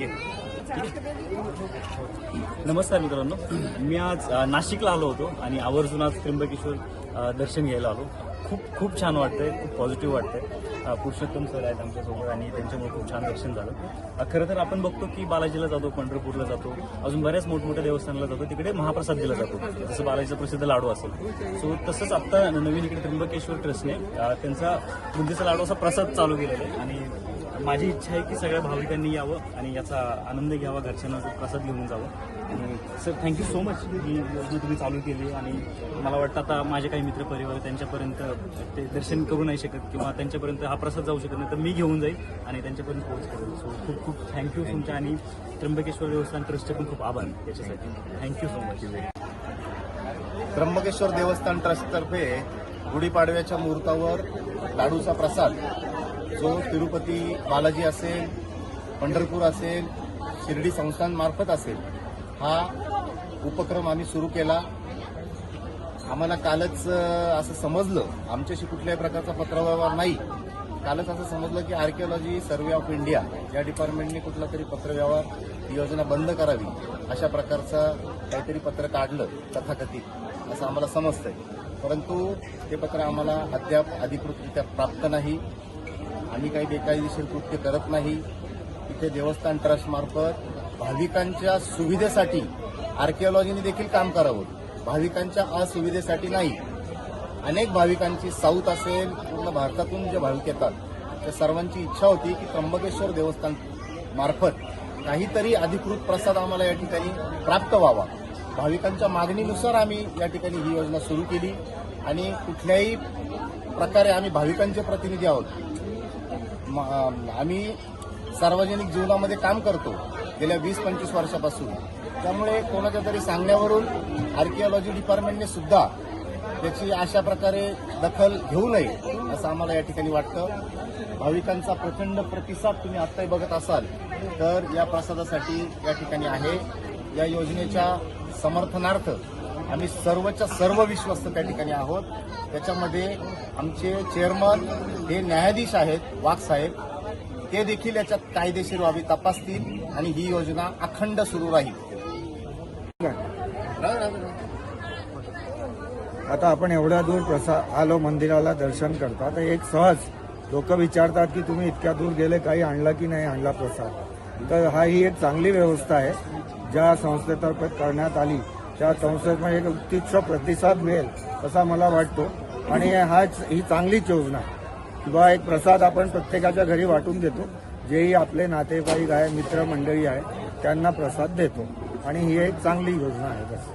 ये नमस्कार मित्रांनो. मी आज नाशिकला आलो होतो आणि आवर्जून आज त्र्यंबकेश्वर दर्शन घ्यायला आलो. खूप खूप छान वाटतंय खूप पॉझिटिव्ह वाटतंय. पुरुषोत्तम सर आहेत आमच्यासोबत आणि त्यांच्यामुळे खूप छान दर्शन झालं. खरं तर आपण बघतो की बालाजीला जातो पंढरपूरला जातो अजून बऱ्याच मोठमोठ्या देवस्थानाला जातो तिकडे महाप्रसाद दिला जातो. जसं बालाजीचा प्रसिद्ध लाडू असेल. सो तसंच आत्ता नवीन इकडे त्र्यंबकेश्वर ट्रस्टने त्यांचा बुद्धीचा लाडू असा प्रसाद चालू केलेला आहे आणि माझी इच्छा आहे की सगळ्या भाविकांनी यावं आणि याचा आनंद घ्यावा घरच्यांना प्रसाद घेऊन जावं. आणि sir thank you so much ही योजना तुम्ही चालू केली आणि मला वाटतं आता माझे काही मित्र परिवार त्यांच्यापर्यंत ते दर्शन करू नाही शकत किंवा त्यांच्यापर्यंत हा प्रसाद जाऊ शकत नाही तर मी घेऊन जाईल आणि त्यांच्यापर्यंत पोहोच करेल सो खूप खूप थँक्यू तुमच्या आणि त्र्यंबकेश्वर देवस्थान ट्रस्टचे पण खूप आभार याच्यासाठी. थँक्यू सो मच त्र्यंबकेश्वर देवस्थान ट्रस्टतर्फे गुढीपाडव्याच्या मुहूर्तावर लाडूचा प्रसाद जो तिरुपती बालाजी असेल पंढरपूर असेल शिर्डी संस्थांमार्फत असेल हा उपक्रम आम्ही सुरू केला. आम्हाला कालच असं समजलं आमच्याशी कुठल्याही प्रकारचा पत्रव्यवहार नाही. कालच असं समजलं की आर्किओलॉजी सर्वे ऑफ इंडिया या डिपार्टमेंटने कुठला तरी पत्रव्यवहार ही योजना बंद करावी अशा प्रकारचं काहीतरी पत्र काढलं तथाकथित असं आम्हाला समजतंय. परंतु ते पत्र आम्हाला अद्याप अधिकृतरित्या प्राप्त नाही. आम्ही काही बेकायदेशीर कृत्य करत नाही. इथे देवस्थान ट्रस्टमार्फत भाविकांच्या सुविधेसाठी आर्किओलॉजीने देखील काम करावं. भाविकांच्या असुविधेसाठी नाही. अनेक भाविकांची साऊथ असेल पूर्ण भारतातून जे भाविक येतात त्या सर्वांची इच्छा होती की त्र्यंबकेश्वर देवस्थान मार्फत काहीतरी अधिकृत प्रसाद आम्हाला या ठिकाणी प्राप्त व्हावा. भाविकांच्या मागणीनुसार आम्ही या ठिकाणी ही योजना सुरू केली आणि कुठल्याही प्रकारे आम्ही भाविकांचे प्रतिनिधी आहोत. आम्ही सार्वजनिक जीवनामध्ये काम करतो गेल्या वीस पंचवीस वर्षापासून. त्यामुळे कोणाच्या तरी सांगण्यावरून आर्किओलॉजी डिपार्टमेंटने सुद्धा त्याची अशा प्रकारे दखल घेऊ नये असं आम्हाला या ठिकाणी वाटतं. भाविकांचा प्रचंड प्रतिसाद तुम्ही आत्ताही बघत असाल तर या प्रसादासाठी या ठिकाणी आहे. या योजनेच्या समर्थनार्थ आम्ही सर्वच्या सर्व विश्वस्त त्या ठिकाणी आहोत. त्याच्यामध्ये आमचे चेअरमन हे न्यायाधीश आहेत वाघ साहेब. ते देखील याच्यात कायदेशीर बाबी तपासतील आणि ही योजना अखंड सुरू राहील. आता आपण एवढ्या दूर प्रसा आलो मंदिराला दर्शन करता तर एक सहज लोक विचारतात की तुम्ही इतक्या दूर गेले काही आणला की नाही आणला प्रसाद? तर हा ही एक चांगली व्यवस्था आहे ज्या संस्थेतर्फे करण्यात आली. त्या संस्थेमध्ये एक उत्तिष्ठ प्रतिसाद मिळेल असा मला वाटतो. आणि हा ही चांगलीच योजना. आहे किंवा एक प्रसाद आपण प्रत्येकाच्या घरी वाटून देतो जेही आपले नातेवाईक आहे मित्रमंडळी आहे त्यांना प्रसाद देतो. आणि ही एक चांगली योजना आहे बस.